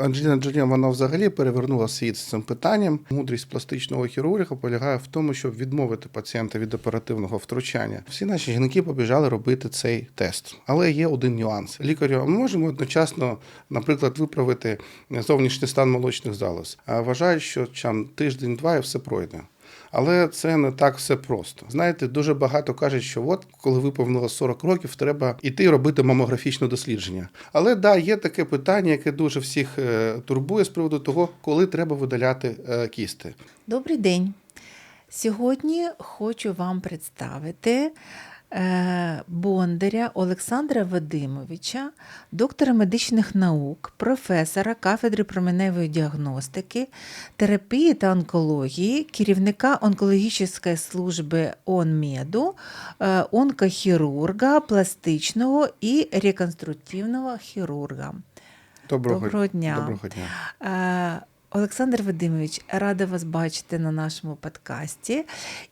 Анджеліна Джолі, вона взагалі перевернула світ з цим питанням. Мудрість пластичного хірурга полягає в тому, щоб відмовити пацієнта від оперативного втручання. Всі наші жінки побіжали робити цей тест. Але є один нюанс. Лікарю, ми можемо одночасно, наприклад, виправити зовнішній стан молочних залоз. Вважають, що там тиждень-два і все пройде. Але це не так все просто. Знаєте, дуже багато кажуть, що от коли виповнило 40 років, треба йти робити мамографічне дослідження. Але да, є таке питання, яке дуже всіх е, турбує з приводу того, коли треба видаляти е, кісти. Добрий день. Сьогодні хочу вам представити Бондаря Олександра Вадимовича, доктора медичних наук, професора кафедри променевої діагностики, терапії та онкології, керівника онкологічної служби ОНМЕДу, е, онкохірурга, пластичного і реконструктивного хірурга. Доброго, Доброго дня. Доброго дня. Олександр Вадимович, рада вас бачити на нашому подкасті.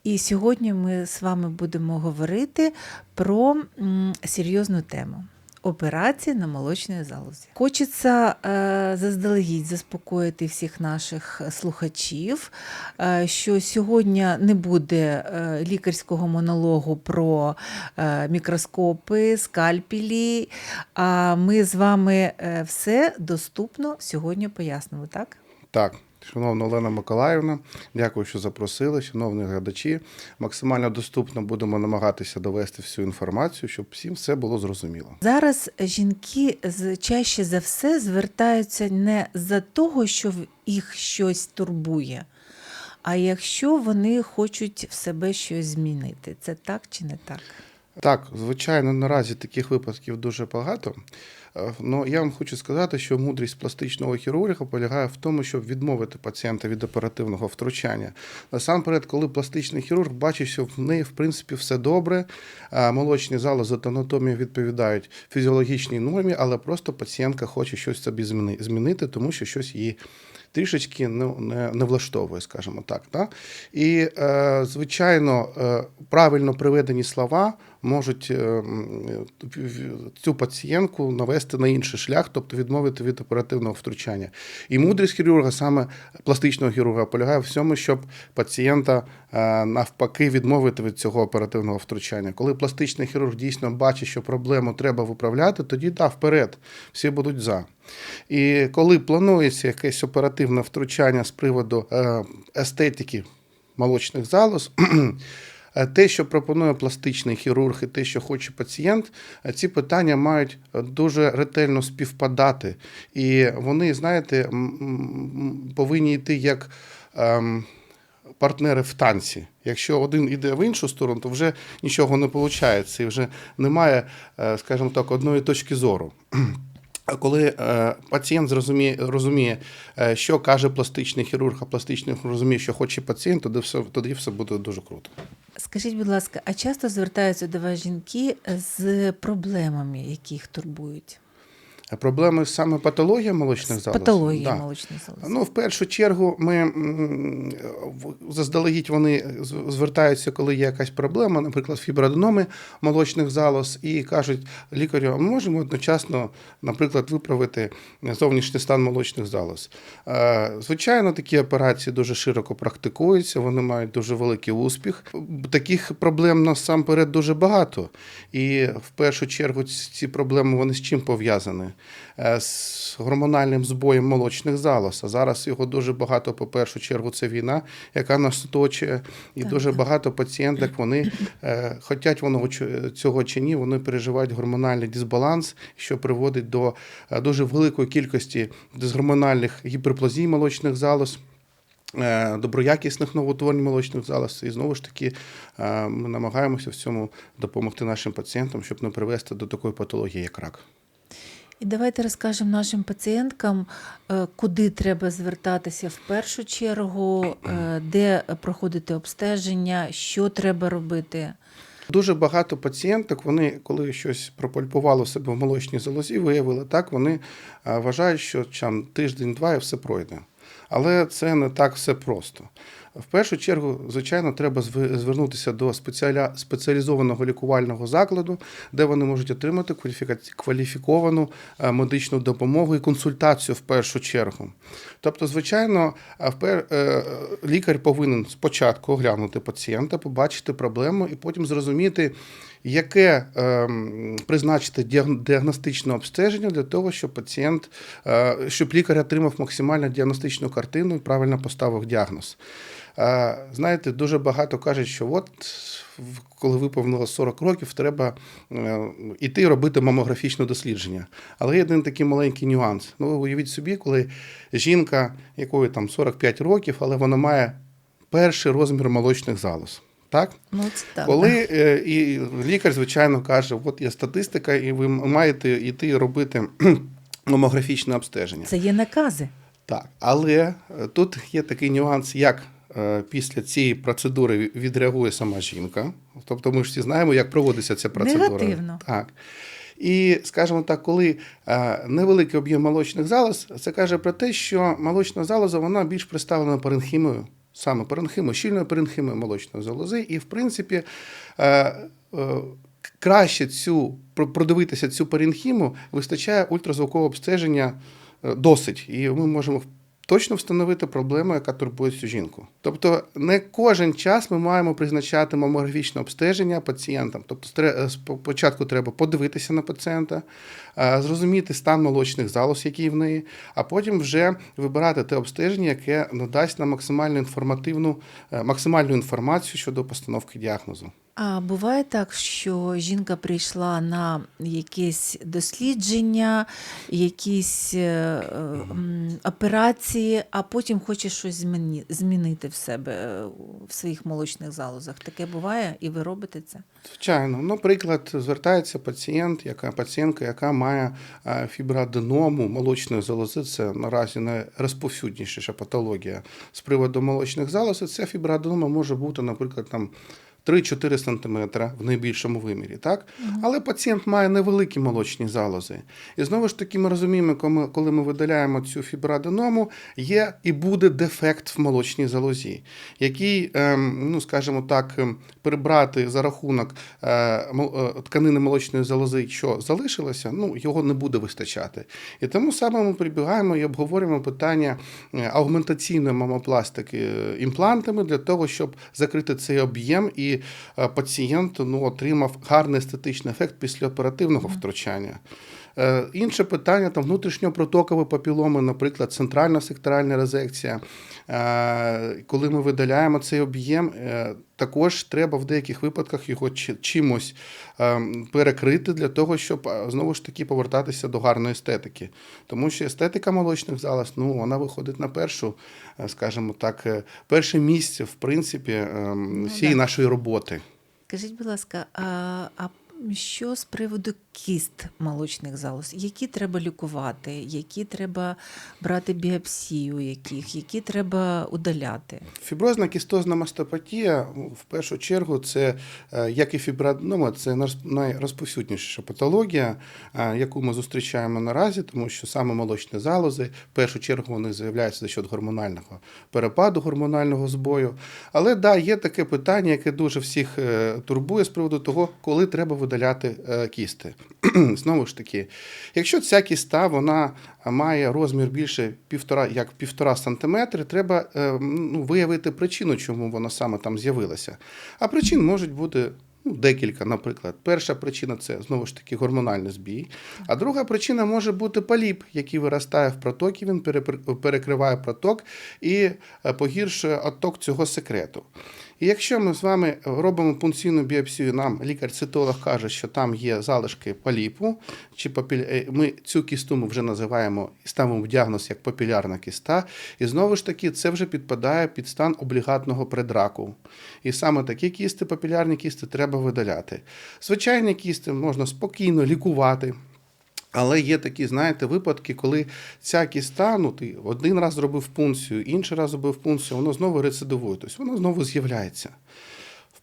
І сьогодні ми з вами будемо говорити про серйозну тему. Операції на молочній залозі. Хочеться е, заздалегідь заспокоїти всіх наших слухачів, е, що сьогодні не буде е, лікарського монологу про е, мікроскопи, скальпелі. А ми з вами е, все доступно сьогодні пояснимо, так? Так, шановна Олена Миколаївна, дякую, що запросили. Шановні глядачі, максимально доступно будемо намагатися довести всю інформацію, щоб всім все було зрозуміло. Зараз жінки чаще за все звертаються не за того, що в- їх щось турбує, а якщо вони хочуть в себе щось змінити. Це так чи не так? Так, звичайно, наразі таких випадків дуже багато. Ну я вам хочу сказати, що мудрість пластичного хірурга полягає в тому, щоб відмовити пацієнта від оперативного втручання. Насамперед, коли пластичний хірург бачить, що в неї в принципі все добре, молочні залози та анатомія відповідають фізіологічній нормі, але просто пацієнтка хоче щось собі змінити, тому що щось її трішечки ну, не, не влаштовує, скажімо так. Да? І, е, звичайно, е, правильно приведені слова можуть е, цю пацієнтку навести на інший шлях, тобто відмовити від оперативного втручання. І мудрість хірурга, саме пластичного хірурга, полягає в цьому, щоб пацієнта е, навпаки відмовити від цього оперативного втручання. Коли пластичний хірург дійсно бачить, що проблему треба виправляти, тоді да, вперед, всі будуть за. І коли планується якесь оперативне втручання з приводу е, естетики молочних залоз, те, що пропонує пластичний хірург, і те, що хоче пацієнт, е, ці питання мають е, дуже ретельно співпадати. І вони, знаєте, повинні йти як. ем, Партнери в танці. Якщо один іде в іншу сторону, то вже нічого не виходить, і вже немає, е, скажімо так, одної точки зору. А коли е, пацієнт зрозуміє, розуміє, е, що каже пластичний хірург, а пластичний хірург розуміє, що хоче пацієнт, тоді все, тоді все буде дуже круто. Скажіть, будь ласка, а часто звертаються до вас жінки з проблемами, які їх турбують? А Проблеми саме патологія молочних залоз? патології Да. молочної залози. Ну, в першу чергу, ми заздалегідь вони звертаються, коли є якась проблема, наприклад, фіброаденоми молочних залоз, і кажуть лікарю, ми можемо одночасно, наприклад, виправити зовнішній стан молочних залоз. Е, Звичайно, такі операції дуже широко практикуються, вони мають дуже великий успіх. Таких проблем насамперед дуже багато. І в першу чергу ці проблеми вони з чим пов'язані? Е, З гормональним збоєм молочних залоз. А зараз його дуже багато, по першу чергу, це війна, яка нас оточує. І Так, дуже так. багато пацієнток, вони е, хотять воно цього чи ні, вони переживають гормональний дисбаланс, що приводить до е, дуже великої кількості дисгормональних гіперплазій молочних залоз. Доброякісних новоутворень молочних залоз, і знову ж таки ми намагаємося в цьому допомогти нашим пацієнтам, щоб не привести до такої патології, як рак. І давайте розкажемо нашим пацієнткам, е, куди треба звертатися в першу чергу, е, де проходити обстеження, що треба робити. Дуже багато пацієнток, вони, коли щось пропальпувало себе в молочній залозі, виявили так, вони е, вважають, що там тиждень-два і все пройде. Але це не так все просто. В першу чергу, звичайно, треба звернутися до спеціалізованого лікувального закладу, де вони можуть отримати кваліфіковану е, медичну допомогу і консультацію в першу чергу. Тобто, звичайно, впер- е, лікар повинен спочатку оглянути пацієнта, побачити проблему і потім зрозуміти, яке ем, призначити діагностичне обстеження для того, щоб пацієнт, е, щоб лікар отримав максимально діагностичну картину і правильно поставив діагноз. Е, Знаєте, дуже багато кажуть, що от коли виповнило 40 років, треба е, іти робити мамографічне дослідження. Але є один такий маленький нюанс. Ну, уявіть собі, коли жінка, якої там 45 років, але вона має перший розмір молочних залоз. Так? Ну, це так. Коли е, і лікар, звичайно, каже, от є статистика, і ви маєте йти робити мамографічне обстеження. Це є накази. Так, але е, тут є такий нюанс, як е, після цієї процедури відреагує сама жінка. Тобто ми ж всі знаємо, як проводиться ця процедура. Негативно. Так. І, скажімо так, коли невеликий об'єм молочних залоз, це каже про те, що молочна залоза вона більш представлена паренхімою, саме паренхими, щільної паренхими молочної залози. І, в принципі, е, е, краще цю продивитися цю паренхіму вистачає ультразвукового обстеження е, досить. І ми можемо точно встановити проблему, яка турбує цю жінку. Тобто, не кожен час ми маємо призначати мамографічне обстеження пацієнтам. Тобто, е, спочатку треба подивитися на пацієнта, е, зрозуміти стан молочних залоз, який в неї, а потім вже вибирати те обстеження, яке надасть нам максимально інформативну, е, максимальну інформацію щодо постановки діагнозу. А буває так, що жінка прийшла на якесь дослідження, якісь е, м, операції, а потім хоче щось зміні- змінити в себе е, в своїх молочних залозах. Таке буває, і ви робите це? Звичайно, наприклад, звертається пацієнт, яка пацієнтка, яка має е, фіброаденому молочної залози. Це наразі найрозповсюдніша патологія з приводу молочних залоз. Ця фіброаденома може бути, наприклад, там. 3-4 см в найбільшому вимірі, так? Але пацієнт має невеликі молочні залози. І знову ж таки, ми розуміємо, коли ми- видаляємо цю фіброаденому, є і буде дефект в молочній залозі, який, ем, ну скажімо так, ем, прибрати за рахунок е, е, тканини молочної залози, що залишилося, ну його не буде вистачати. І тому саме ми прибігаємо і обговорюємо питання е, аугментаційної мамопластики імплантами для того, щоб закрити цей об'єм і е, пацієнт ну, отримав гарний естетичний ефект після оперативного втручання. Е, Інше питання там внутрішньопротокові папіломи, наприклад, центральна секторальна резекція. Е, Коли ми видаляємо цей об'єм, е, також треба в деяких випадках його чимось е, перекрити для того, щоб знову ж таки повертатися до гарної естетики. Тому що естетика молочних залоз, ну вона виходить на першу, скажімо так, перше місце в принципі е, всієї да. нашої роботи. Скажіть, будь ласка, а, а що з приводу кіст молочних залоз? Які треба лікувати, які треба брати біопсію, яких, які треба удаляти? Фіброзна кістозна мастопатія, ну, в першу чергу, це е, як і фіброаденома, це нар- найрозповсюдніша патологія, е, яку ми зустрічаємо наразі, тому що саме молочні залози, в першу чергу, вони з'являються за счет гормонального перепаду, гормонального збою. Але да, є таке питання, яке дуже всіх е, турбує з приводу того, коли треба видаляти кісти. Знову ж таки, якщо ця кіста вона має розмір більше півтора, як півтора сантиметри, треба е, ну, виявити причину, чому вона саме там з'явилася. А причин можуть бути. Ну, декілька, наприклад. Перша причина це знову ж таки гормональний збій. А друга причина може бути поліп, який виростає в протокі, він перекриває проток і е, погіршує отток цього секрету. І якщо ми з вами робимо пункційну біопсію, нам лікар-цитолог каже, що там є залишки поліпу, чи папіль... е, ми цю кісту ми вже називаємо і ставимо діагноз як папілярна кіста. І знову ж таки, це вже підпадає під стан облігатного предраку. І саме такі кісти, папілярні кісти, треба видаляти. Звичайні кісти можна спокійно лікувати. Але є такі, знаєте, випадки, коли ця кіста, ну ти один раз зробив пункцію, інший раз зробив пункцію, воно знову рецидивує, тобто воно знову з'являється.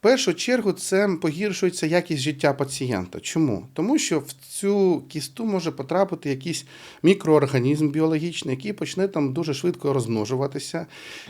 Першу чергу це погіршується якість життя пацієнта. Чому? Тому що в цю кісту може потрапити якийсь мікроорганізм біологічний, який почне там дуже швидко розмножуватися.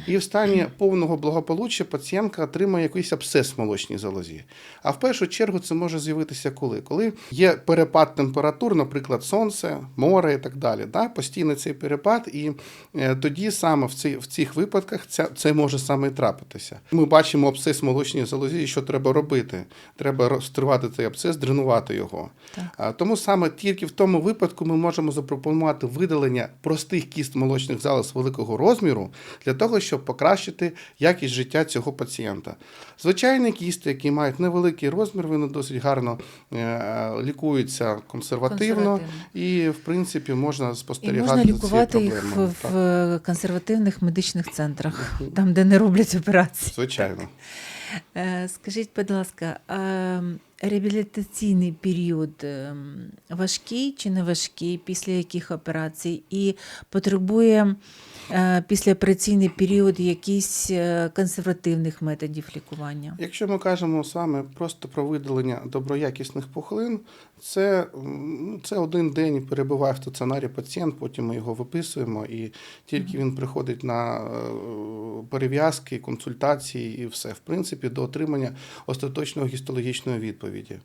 І в стані повного благополуччя пацієнтка отримає якийсь абсцес в молочній залозі. А в першу чергу це може з'явитися коли? Коли є перепад температур, наприклад, сонце, море і так далі. Да? Постійно цей перепад, і е, тоді саме в, цих випадках це може саме і трапитися. Ми бачимо абсцес в молочній залозі, і що треба робити? Треба розтривати цей абсцес, дренувати його. Так. Тому саме тільки в тому випадку ми можемо запропонувати видалення простих кіст молочних залоз великого розміру для того, щоб покращити якість життя цього пацієнта. Звичайні кісти, які мають невеликий розмір, вони досить гарно е, лікуються консервативно, Консервативно. і, в принципі, можна І спостерігати можна за цією лікувати їх в, Так, в консервативних медичних центрах, там, де не роблять операції. Звичайно. Е, Скажіть, будь ласка, реабілітаційний період ем, важкий чи не важкий, після яких операцій, і потребує е, післяопераційний період якісь е, консервативних методів лікування? Якщо ми кажемо саме просто про видалення доброякісних пухлин, це, це один день перебуває в стаціонарі пацієнт, потім ми його виписуємо, і тільки він приходить на е, перев'язки, консультації і все, в принципі, до отримання остаточної гістологічної відповіді.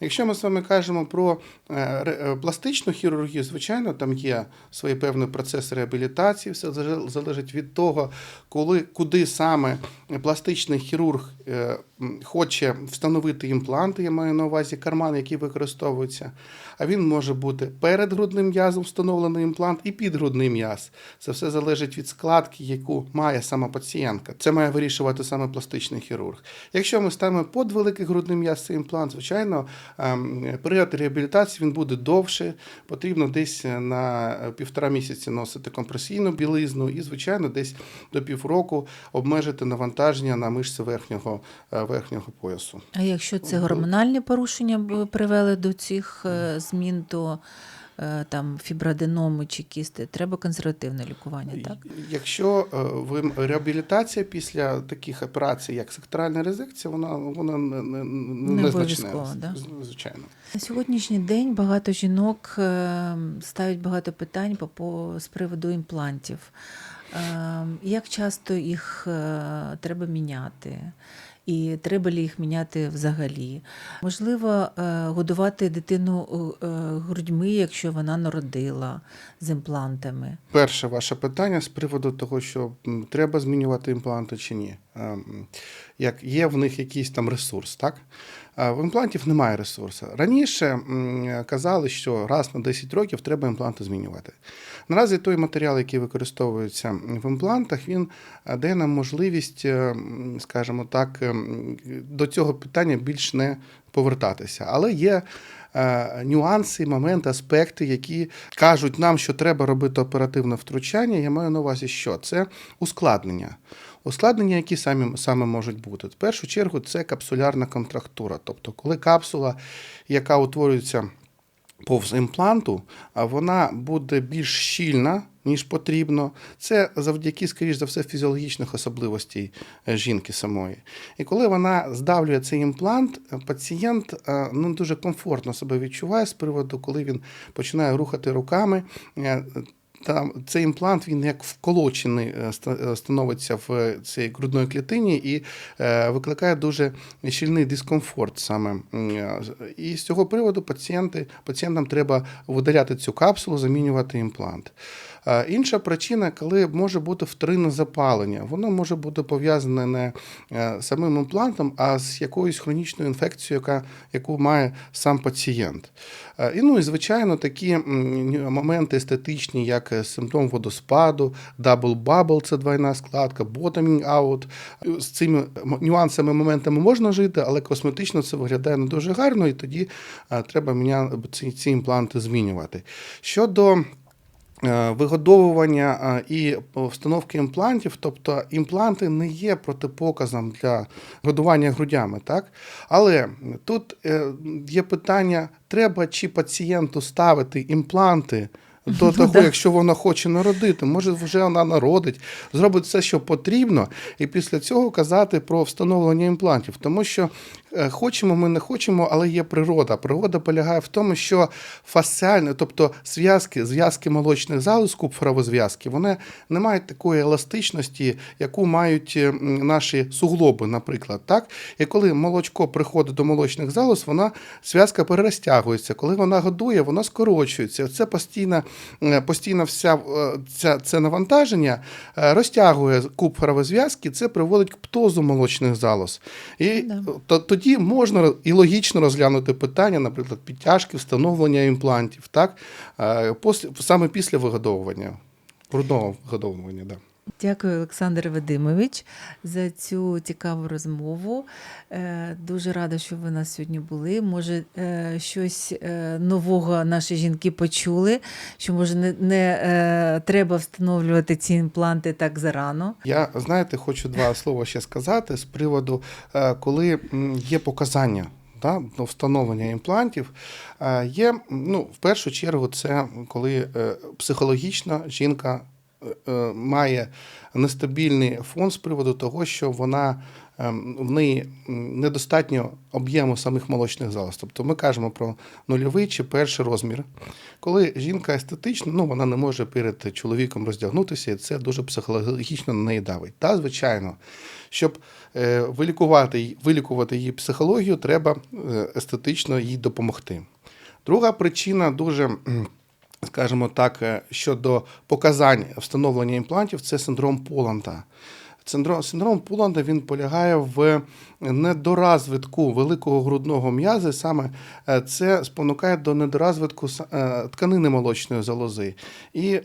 Якщо ми з вами кажемо про е, е, пластичну хірургію, звичайно, там є свої певні процеси реабілітації, все залежить- від того, коли, куди саме пластичний хірург е, хоче встановити імпланти, я маю на увазі карман, який використовується. А він може бути перед грудним м'язом встановлений імплант і під грудний м'яз. Це все залежить від складки, яку має сама пацієнтка. Це має вирішувати саме пластичний хірург. Якщо ми ставимо під великий грудний м'яз цей імплант, звичайно, ем, період реабілітації він буде довше. Потрібно десь на півтора місяці носити компресійну білизну і, звичайно, десь до півроку обмежити навантаження на мишці верхнього, е, верхнього поясу. А якщо це гормональні порушення привели до цих е, змін, то там фіброаденоми чи кісти, треба консервативне лікування, так? Якщо е, ви реабілітація після таких операцій, як секторальна резекція, вона вона не, не, Не незначна, обов'язково, да? звичайно. На сьогоднішній день багато жінок е, ставить багато питань по, по, з приводу імплантів. Е, Як часто їх е, треба міняти? І треба ли їх міняти взагалі? Можливо, е, годувати дитину е, грудьми, якщо вона народила з імплантами. Перше ваше питання з приводу того, що треба змінювати імпланти чи ні. Ем, Як є в них якийсь там ресурс, так? А В імплантів немає ресурсу. Раніше казали, що раз на 10 років треба імпланти змінювати. Наразі той матеріал, який використовується в імплантах, він е, дає нам можливість, е, скажімо так, до цього питання більш не повертатися. Але є е, нюанси, моменти, аспекти, які кажуть нам, що треба робити оперативне втручання. Я маю на увазі, що це ускладнення. Ускладнення, які самі, саме можуть бути. В першу чергу це капсулярна контрактура, тобто коли капсула, яка утворюється повз імпланту, вона буде більш щільна, ніж потрібно. Це завдяки, скоріш за все, фізіологічних особливостей е, жінки самої. І коли вона здавлює цей імплант, е, пацієнт е, ну, дуже комфортно себе відчуває з приводу, коли він починає рухати руками. Там цей імплант він як вколочений е, е, становиться в цій грудної клітині і е, викликає дуже щільний дискомфорт саме. І з цього приводу пацієнти, пацієнтам треба видаляти цю капсулу, замінювати імплант. Е, Інша причина, коли може бути вторинне запалення, воно може бути пов'язане не е, самим імплантом, а з якоюсь хронічною інфекцією, яка, яку має сам пацієнт. Е, І ну і звичайно такі моменти естетичні, як симптом водоспаду, bubble – це двойна складка, bottoming out. З цими нюансами, моментами можна жити, але косметично це виглядає не дуже гарно, і тоді треба ці, ці імпланти змінювати. Щодо Вигодовування е, і встановки імплантів, тобто імпланти не є протипоказом для годування грудями, так? Але тут е, є питання: треба чи пацієнту ставити імпланти до того, якщо вона хоче народити, може вже вона народить, зробить все, що потрібно, і після цього казати про встановлення імплантів. Тому що е, хочемо, ми не хочемо, але є природа. Природа полягає в тому, що фасціальне, тобто зв'язки, зв'язки молочних залоз, купфоровозв'язки, вони не мають такої еластичності, яку мають е, наші суглоби, наприклад. Так? І коли молочко приходить до молочних залоз, вона зв'язка перерозтягується. Коли вона годує, вона скорочується. Це постійно, е, постійно вся е, ця, це навантаження е, розтягує куб зв'язки, це приводить к птозу молочних залоз. І Да. то, тоді можна і логічно розглянути питання, наприклад, підтяжки, встановлення імплантів, так? Е, пос- саме після вигодовування, грудного вигодовування. Да. Дякую, Олександр Вадимович, за цю цікаву розмову. Е, Дуже рада, що ви нас сьогодні були. Може, е, щось е, нового наші жінки почули, що може не, не треба встановлювати ці імпланти так зарано. Я, знаєте, хочу два слова ще сказати з приводу, коли є показання. До встановлення імплантів є ну, в першу чергу, це коли психологічно жінка має нестабільний фон з приводу того, що вона ем, в неї недостатньо об'єму самих молочних залоз. Тобто ми кажемо про нульовий чи перший розмір. Коли жінка естетична, ну вона не може перед чоловіком роздягнутися, і це дуже психологічно на неї давить. Та, звичайно, щоб е, вилікувати, вилікувати її психологію, треба е, естетично їй допомогти. Друга причина дуже. Скажімо так, е, щодо показань встановлення імплантів, це синдром Поланда. Синдром, синдром Пуланда він полягає в недоразвитку великого грудного м'яза. Саме е, це спонукає до недоразвитку е, тканини молочної залози. І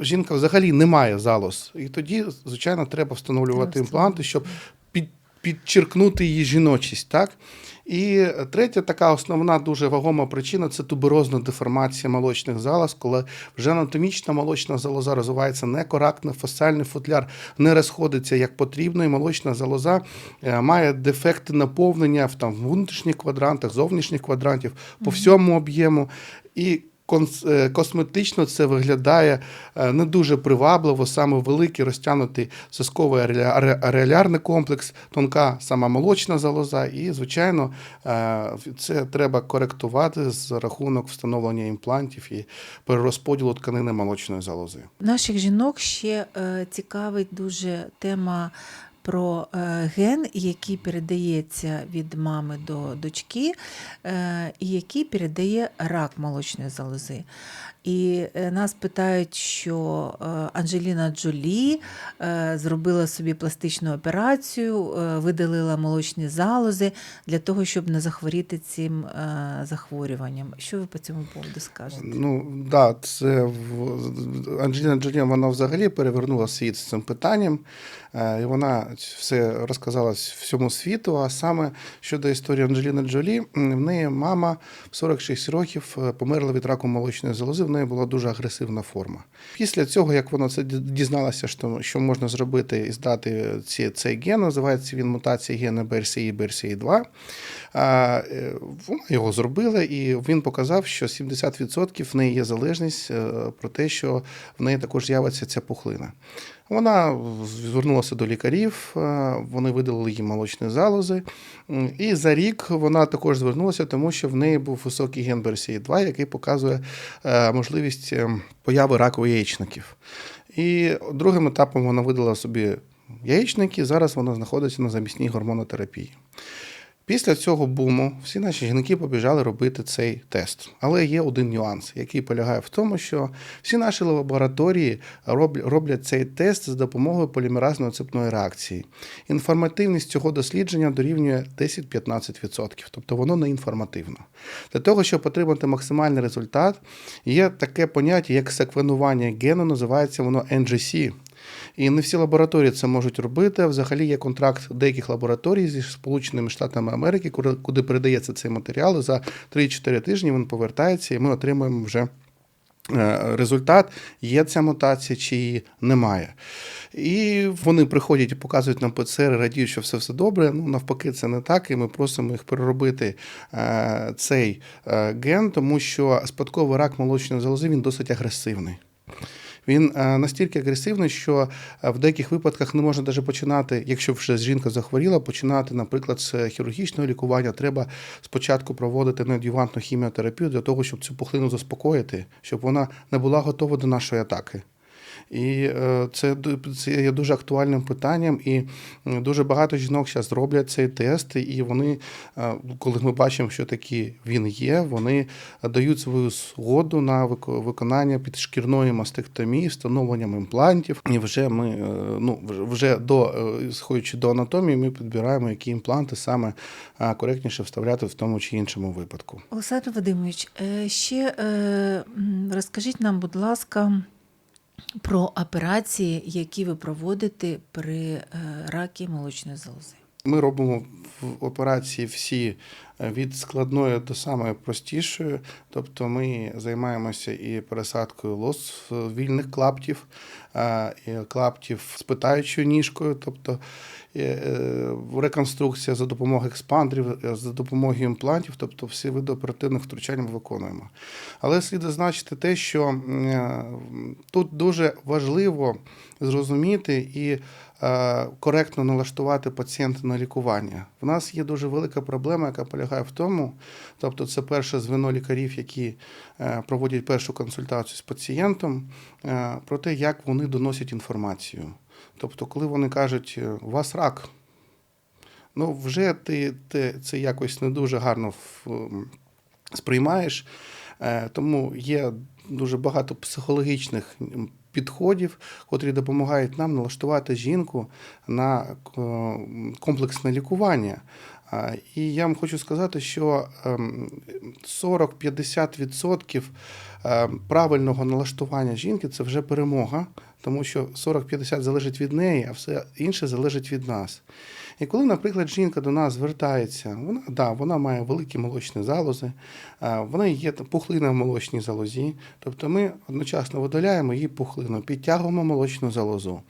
жінка взагалі не має залоз. І тоді, звичайно, треба встановлювати імпланти, щоб під, підчеркнути її жіночість. Так? І третя така основна дуже вагома причина це туберозна деформація молочних залоз, коли вже анатомічна молочна залоза розвивається некоректно, фасальний футляр не розходиться як потрібно, і молочна залоза е, має дефекти наповнення в там внутрішніх квадрантах, зовнішніх квадрантів по всьому об'єму. І косметично це виглядає е, не дуже привабливо, саме великий розтягнутий сосковий ареолярний комплекс, тонка сама молочна залоза, і, звичайно, е, це треба коректувати за рахунок встановлення імплантів і перерозподілу тканини молочної залози. Наших жінок ще е, цікавить дуже тема про е, ген, який передається від мами до дочки, е, і який передає рак молочної залози. І е, нас питають, що Анджеліна Джолі зробила собі пластичну операцію, видалила молочні залози для того, щоб не захворіти цим захворюванням. Що ви по цьому поводу скажете? Ну, да, це в- Анджеліна Джолі, вона взагалі перевернула світ з цим питанням. І вона все розказала всьому світу. А саме щодо історії Анджеліни Джолі, в неї мама в 46 років е, померла від раку молочної залози. В неї була дуже агресивна форма. Після цього, як вона це дізналася, що, що можна зробити і здати ці, цей ген, називається він мутація гена BRCA BRCA 2 а, е, Вона його зробила, і він показав, що 70% в неї є залежність е, про те, що в неї також з'явиться ця пухлина. Вона звернулася до лікарів, вони видалили їй молочні залози. І за рік вона також звернулася, тому що в неї був високий ген BRCA2, який показує е, можливість е, появи раку яєчників. І другим етапом вона видала собі яєчники. Зараз вона знаходиться на замісній гормонотерапії. Після цього буму всі наші жінки побіжали робити цей тест. Але є один нюанс, який полягає в тому, що всі наші лабораторії роблять цей тест за допомогою полімеразної цепної реакції. Інформативність цього дослідження дорівнює 10-15%, тобто воно не інформативно. Для того, щоб отримати максимальний результат, є таке поняття, як секвенування гену, називається воно NGC. І не всі лабораторії це можуть робити. Взагалі є контракт деяких лабораторій зі Сполученими Штатами Америки, куди- куди передається цей матеріал. За 3-4 тижні він повертається, і ми отримуємо вже е, результат, є ця мутація чи її немає. І вони приходять і показують нам ПЦР, радіють, що все все добре. Ну навпаки, це не так. І ми просимо їх переробити е, цей е, ген, тому що спадковий рак молочної залози він досить агресивний. Він е, настільки агресивний, що е, в деяких випадках не можна навіть починати, якщо вже жінка захворіла, починати, наприклад, з хірургічного лікування. Треба спочатку проводити неодювантну хіміотерапію для того, щоб цю пухлину заспокоїти, щоб вона не була готова до нашої атаки. І е, це, це є дуже актуальним питанням, і дуже багато жінок зараз роблять цей тест, і вони, е, коли ми бачимо, що такі він є, вони дають свою згоду на вико- виконання підшкірної мастектомії, встановленням імплантів. І вже ми е, ну вже- до сходячи до анатомії, ми підбираємо, які імпланти саме коректніше вставляти в тому чи іншому випадку. Олександр Вадимович, ще розкажіть нам, будь ласка, про операції, які ви проводите при е, ракі молочної залози. Ми робимо в операції всі е, від складної до самої простішої. Тобто ми займаємося і пересадкою лос е, вільних клаптів, клаптів з питаючою ніжкою, тобто е, реконструкція за допомогою експандрів, е, за допомогою імплантів, тобто всі види оперативних втручань ми виконуємо. Але слід зазначити те, що е, тут дуже важливо зрозуміти і коректно налаштувати пацієнта на лікування. В нас є дуже велика проблема, яка полягає в тому, тобто це перше звено лікарів, які проводять першу консультацію з пацієнтом, про те, як вони доносять інформацію. Тобто, коли вони кажуть, «Е, у вас рак, ну вже ти, ти це якось не дуже гарно сприймаєш. Е, Тому є дуже багато психологічних підходів, котрі допомагають нам налаштувати жінку на е, комплексне лікування. І я вам хочу сказати, що ем, 40-50% е, правильного налаштування жінки це вже перемога, тому що 40-50 залежить від неї, а все інше залежить від нас. І коли, наприклад, жінка до нас звертається, вона да, вона має великі молочні залози, а, в неї є пухлина в молочній залозі. Тобто ми одночасно видаляємо її пухлину, підтягуємо молочну залозу,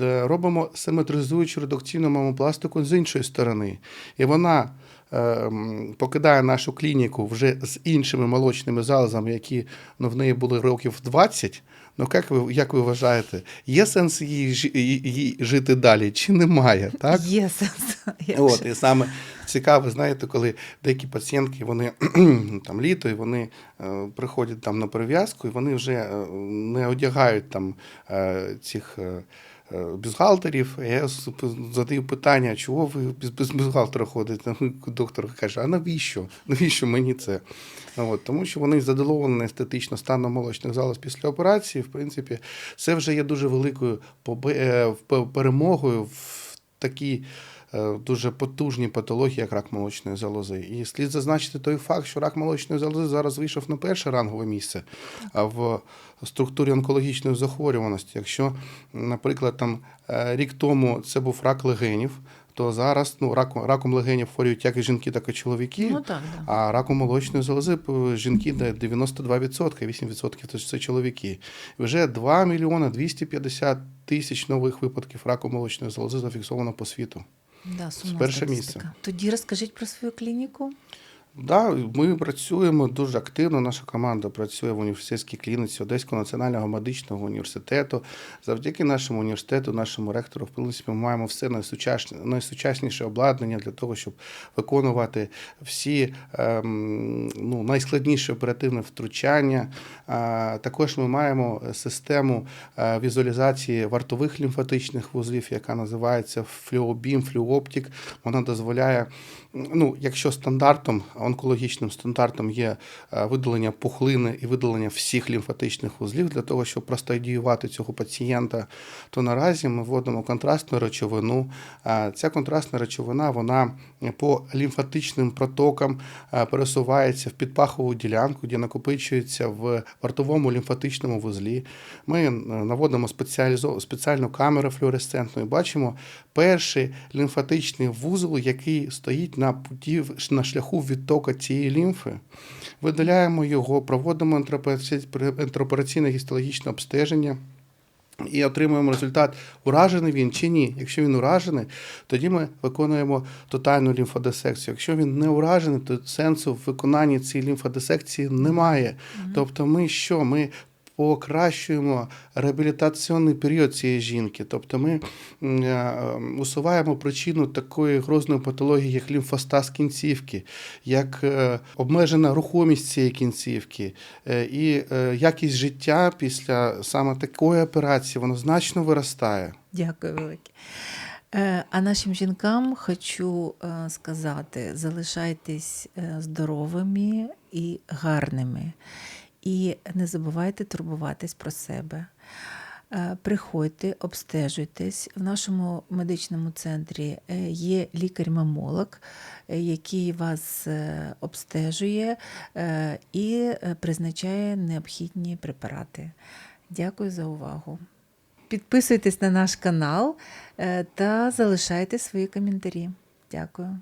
е, робимо симетризуючу редукційну мамопластику з іншої сторони. І вона е, покидає нашу клініку вже з іншими молочними залозами, які ну, в неї були років 20. Ну, як ви, як ви вважаєте, є сенс їй, їй, їй жити далі чи немає? Так? Є сенс. От, і саме цікаво, знаєте, коли деякі пацієнтки, вони там літо, і вони е, приходять там на перев'язку, і вони вже е, не одягають там е, цих. Е, е, я задаю питання, чого ви без, бюстгальтера ходите? Доктор каже, а навіщо? Навіщо мені це? От, тому що вони задоволені естетично станом молочних залоз після операції. В принципі, це вже є дуже великою е, перемогою в такій дуже потужній патології, як рак молочної залози. І слід зазначити той факт, що рак молочної залози зараз вийшов на перше рангове місце в структурі онкологічної захворюваності. Якщо, наприклад, там е, рік тому це був рак легенів, то зараз ну, раком, раком легенів хворіють як і жінки, так і чоловіки. Ну так, да. А раком молочної залози жінки де 92%, 8% то це чоловіки. Вже 2 мільйони 250 тисяч нових випадків раку молочної залози зафіксовано по світу. Да, сумна перше статистика. місце. Тоді розкажіть про свою клініку. Да, ми працюємо дуже активно. Наша команда працює в університетській клініці Одеського національного медичного університету. Завдяки нашому університету, нашому ректору, в принципі, ми маємо все найсучасніше, найсучасніше обладнання для того, щоб виконувати всі ем, ну, найскладніші оперативне втручання. А, також ми маємо систему е, візуалізації вартових лімфатичних вузлів, яка називається Флюобім, Флюоптік. Вона дозволяє, ну, якщо стандартом, онкологічним стандартом є е, видалення пухлини і видалення всіх лімфатичних вузлів для того, щоб простадіювати цього пацієнта, то наразі ми вводимо контрастну речовину. Е, Ця контрастна речовина вона по лімфатичним протокам е, пересувається в підпахову ділянку, де накопичується в вартовому лімфатичному вузлі. Ми наводимо спеціальну камеру флюоресцентну і бачимо перший лімфатичний вузол, який стоїть на путі на шляху відтока цієї лімфи, видаляємо його, проводимо ентропораційне гістологічне обстеження. І отримуємо результат, уражений він чи ні. Якщо він уражений, тоді ми виконуємо тотальну лімфодисекцію. Якщо він не уражений, то сенсу в виконанні цієї лімфодисекції немає. Тобто, ми що? Ми покращуємо реабілітаційний період цієї жінки. Тобто ми е, усуваємо причину такої грозної патології, як лімфостаз кінцівки, як е, обмежена рухомість цієї кінцівки. Е, І якість життя після саме такої операції воно значно виростає. Дякую велике. А нашим жінкам хочу сказати: залишайтесь здоровими і гарними. І не забувайте турбуватись про себе. Е, Приходьте, обстежуйтесь. В нашому медичному центрі е, є лікар-мамолог, е, який вас обстежує і призначає необхідні препарати. Дякую за увагу. Підписуйтесь на наш канал та залишайте свої коментарі. Дякую.